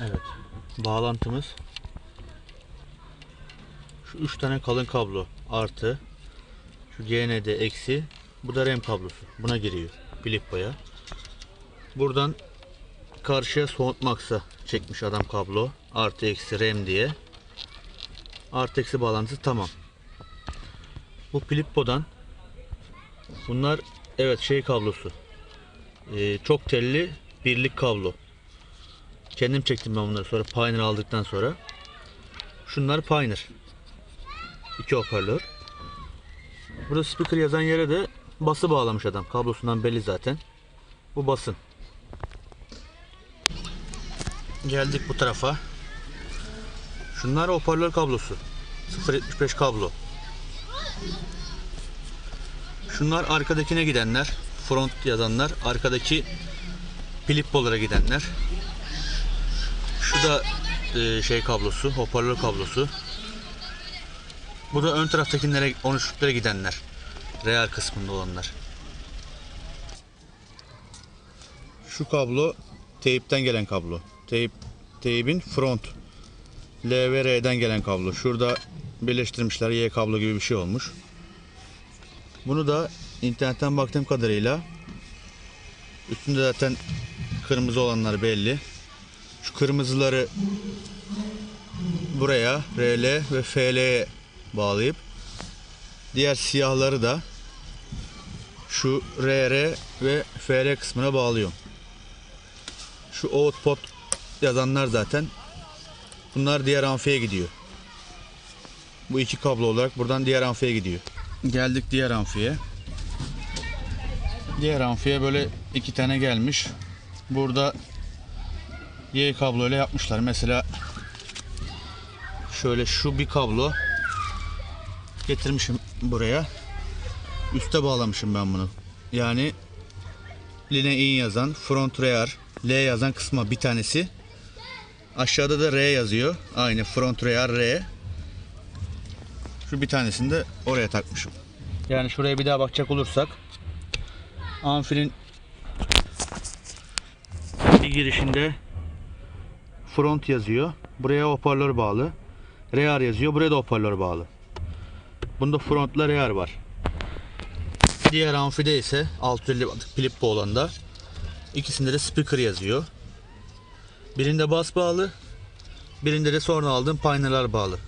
Evet. Bağlantımız şu üç tane kalın kablo artı şu GND eksi bu da RAM kablosu. Buna giriyor. Filippo'ya. Buradan karşıya soğutmaksa çekmiş adam kablo. Artı eksi RAM diye. Artı eksi bağlantısı tamam. Bu Filippo'dan bunlar evet şey kablosu. Ee, çok telli birlik kablo. Kendim çektim ben bunları sonra Pioneer aldıktan sonra. Şunlar Pioneer. İki hoparlör. Burada speaker yazan yere de bası bağlamış adam. Kablosundan belli zaten. Bu basın. Geldik bu tarafa. Şunlar hoparlör kablosu. 0.75 kablo. Şunlar arkadakine gidenler. Front yazanlar. Arkadaki Filippo'lara gidenler. Da e, şey kablosu, hoparlör kablosu. Bu da ön taraftakilere 13'lüklere gidenler. Real kısmında olanlar. Şu kablo teyipten gelen kablo. Teyip teyibin front L ve R'den gelen kablo. Şurada birleştirmişler Y kablo gibi bir şey olmuş. Bunu da internetten baktığım kadarıyla üstünde zaten kırmızı olanlar belli. Şu kırmızıları buraya RL ve FL'ye bağlayıp diğer siyahları da şu RR ve FL kısmına bağlıyorum. Şu output yazanlar zaten bunlar diğer amfiye gidiyor. Bu iki kablo olarak buradan diğer amfiye gidiyor. Geldik diğer amfiye. Diğer amfiye böyle iki tane gelmiş. Burada Y kabloyla yapmışlar. Mesela şöyle şu bir kablo getirmişim buraya. Üste bağlamışım ben bunu. Yani line in yazan, front rear, L yazan kısma bir tanesi. Aşağıda da R yazıyor. Aynı front rear R. Şu bir tanesini de oraya takmışım. Yani şuraya bir daha bakacak olursak amfinin bir girişinde front yazıyor. Buraya hoparlör bağlı. Rear yazıyor. Buraya da hoparlör bağlı. Bunda frontla rear var. Diğer amfide ise 650 watt Filippo olanda ikisinde de speaker yazıyor. Birinde bas bağlı. Birinde de sonra aldığım pioneer'lar bağlı.